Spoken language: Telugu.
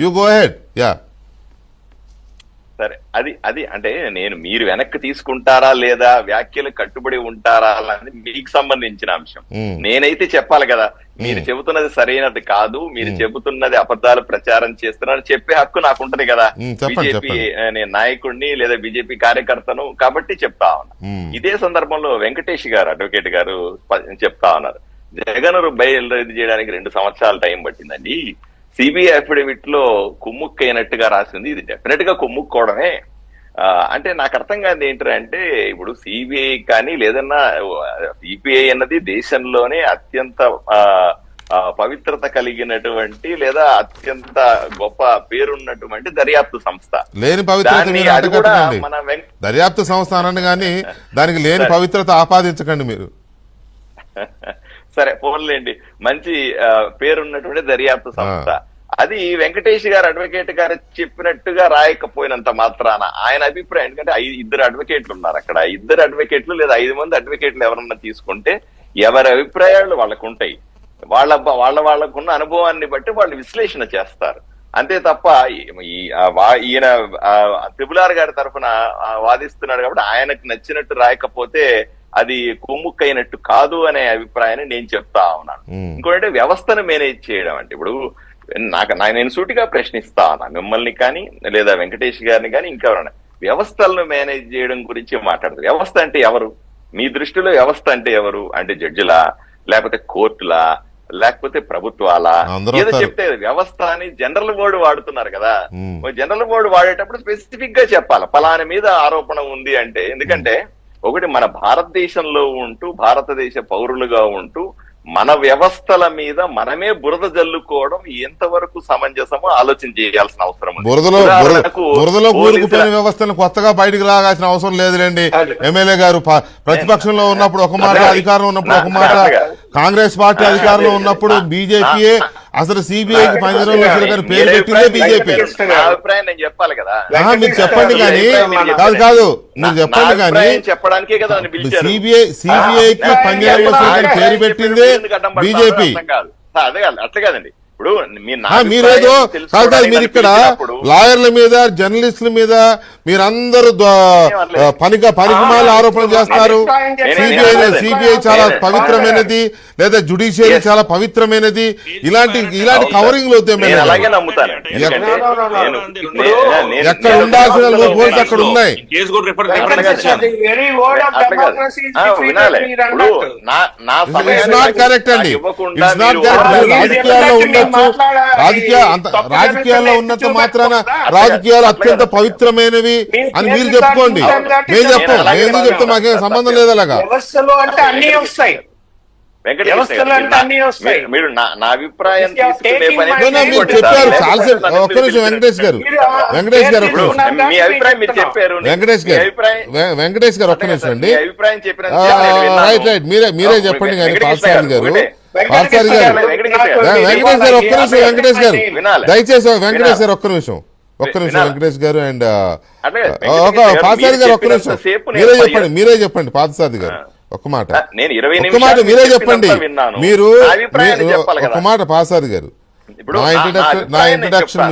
యూ గో హెడ్ యా సరే అది అది అంటే నేను మీరు వెనక్కి తీసుకుంటారా లేదా వ్యాఖ్యలు కట్టుబడి ఉంటారా అనేది మీకు సంబంధించిన అంశం. మ్మ్. నేనైతే చెప్పాలి కదా మీరు చెబుతున్నది సరైనది కాదు మీరు చెబుతున్నది అబద్ధాలు ప్రచారం చేస్తున్నారు చెప్పే హక్కు నాకు ఉంటది కదా బీజేపీ. నేను నాయకుడిని లేదా బీజేపీ కార్యకర్తను కాబట్టి చెప్తా ఉన్నా. ఇదే సందర్భంలో వెంకటేష్ గారు అడ్వకేట్ గారు చెప్తా ఉన్నారు. జగన్ బయలుదేరి చేయడానికి రెండు సంవత్సరాల టైం పట్టిందండి. సిబిఐ అఫిడవిట్లో కుమ్ముక్కైనట్టుగా రాసింది. ఇది డెఫినెట్గా కుమ్ముక్కోవడమే అంటే నాకు అర్థం కాదు ఏంటంటే ఇప్పుడు సిబిఐ కానీ లేదన్నా సిబిఐ అన్నది దేశంలోనే అత్యంత పవిత్రత కలిగినటువంటి లేదా అత్యంత గొప్ప పేరున్నటువంటి దర్యాప్తు సంస్థ. లేని పవిత్రత దర్యాప్తు సంస్థ అనండి కానీ దానికి లేని పవిత్రత ఆపాదించకండి మీరు. సరే పోన్లేండి. మంచి పేరున్నటువంటి దర్యాప్తు సంస్థ. అది వెంకటేష్ గారు అడ్వకేట్ గారు చెప్పినట్టుగా రాయకపోయినంత మాత్రాన ఆయన అభిప్రాయం ఎందుకంటే ఐదు ఇద్దరు అడ్వకేట్లు ఉన్నారు అక్కడ. ఇద్దరు అడ్వకేట్లు లేదా ఐదు మంది అడ్వకేట్లు ఎవరన్నా తీసుకుంటే ఎవరి అభిప్రాయాలు వాళ్ళకు ఉంటాయి వాళ్ళ వాళ్ళ వాళ్ళకున్న అనుభవాన్ని బట్టి వాళ్ళు విశ్లేషణ చేస్తారు. అంతే తప్ప ఈయన త్రిపులార్ గారి తరఫున వాదిస్తున్నాడు కాబట్టి ఆయనకు నచ్చినట్టు రాయకపోతే అది కుమ్ముక్కైనట్టు కాదు అనే అభిప్రాయాన్ని నేను చెప్తా ఉన్నాను. మ్మ్. ఇంకోటి వ్యవస్థను మేనేజ్ చేయడం అంటే ఇప్పుడు నాకు నేను సూటిగా ప్రశ్నిస్తా ఉన్నా. మిమ్మల్ని కానీ లేదా వెంకటేష్ గారిని కానీ ఇంకెవరైనా. వ్యవస్థలను మేనేజ్ చేయడం గురించి మాట్లాడదు వ్యవస్థ అంటే ఎవరు? మీ దృష్టిలో వ్యవస్థ అంటే ఎవరు? అంటే జడ్జిలా? లేకపోతే కోర్టులా? లేకపోతే ప్రభుత్వాలా? ఏదో. చెప్తే వ్యవస్థ అని జనరల్ వర్డ్ వాడుతున్నారు కదా. జనరల్ వర్డ్ వాడేటప్పుడు స్పెసిఫిక్గా చెప్పాలి. పలాని మీద ఆరోపణ ఉంది అంటే. ఎందుకంటే ఒకటి మన భారతదేశంలో ఉంటూ భారతదేశ పౌరులుగా ఉంటూ మన వ్యవస్థల మీద మనమే బురద జల్లుకోవడం ఎంతవరకు సమంజసమో ఆలోచన చేయాల్సిన అవసరం బురదలో కూరుకుపోయిన వ్యవస్థను కొత్తగా బయటికి రాగాల్సిన అవసరం లేదులేండి ఎమ్మెల్యే గారు ప్రతిపక్షంలో ఉన్నప్పుడు ఒక మాట అదే. అధికారం ఉన్నప్పుడు ఒక మాట. కాంగ్రెస్ పార్టీ. అధికారంలో ఉన్నప్పుడు బీజేపీయే అసలు సిబిఐకి పంజరంలో కానీ పేరు మీరే పెట్టిందే బీజేపీ అభిప్రాయం నేను చెప్పాలి కదా. మీరు చెప్పండి కానీ మీరు కాదు. కాదు మీరు చెప్పండి కానీ చెప్పడానికే కదా సిబిఐ సిబిఐకి నా కానీ పేరు పెట్టిందే బీజేపీ అదే కాదు అట్లా కాదండి. ఇప్పుడు మీ నా ఆ, మీరేదో అభిప్రాయం కాదు కాదు తెలుసుకోవడానికి మీరు ఇక్కడ లాయర్ల మీద జర్నలిస్టుల మీద మీరందరూ. పనిగా పనికిమాల ఆరోపణలు చెప్పండి. సిబిఐ సిబిఐ చాలా పవిత్రమైనది లేదా జుడిషియరీ. చాలా పవిత్రమైనది. ఇలాంటి ఇలాంటి కవరింగ్లు నేను- ఎక్కడ? ఉండాల్సిన అక్కడ ఉన్నాయి అండి. రాజకీయాల్లో ఉండొచ్చు. మాట్లాడాలి. రాజకీయ రాజకీయాల్లో ఉన్నంత చూపెట్టుకోకుండా అట్లా రాజకీయాలు. అత్యంత పవిత్రమైనవి అని మీరు చెప్పుకోండి మేము చెప్పం మేము ఎందుకు చెప్తాం మాకేం సంబంధం లేదు అలాగా వ్యవస్థలో అంటే అన్ని వస్తాయి. మీరు- నా అభిప్రాయం మీరు చెప్పారు సార్, చాలా సేపు నన్ను ఒక్క నిమిషం వెంకటేష్ గారు వెంకటేష్ గారు మీ అభిప్రాయం మీరు చెప్తున్నాం. చెప్పారు వెంకటేష్ గారు వెంకటేష్ గారు ఒక్క నిమిషం అండి అభిప్రాయం. రైట్ రైట్ మీరే మీరే చెప్పండి కానీ పార్థసారథి గారు గారు వెంకటేష్ గారు ఒక్క నిమిషం వెంకటేష్ గారు. దయచేసి వెంకటేష్ గారు. ఒక్క నిమిషం ఒక్క నిమిషం. వెంకటేష్ గారు అండ్ ఒక వెంకటేశ్వర గారు ఒక్క నిమిషం మీరే చెప్పండి మీరే చెప్పండి పార్థసారథి గారు ఒక్క మాట నేను ఇరవై మాట మీరే చెప్పండి. మీరు కదా. మాట పార్థసారథి గారు నా ఇంట్రడక్షన్ నా ఇంట్రడక్షన్.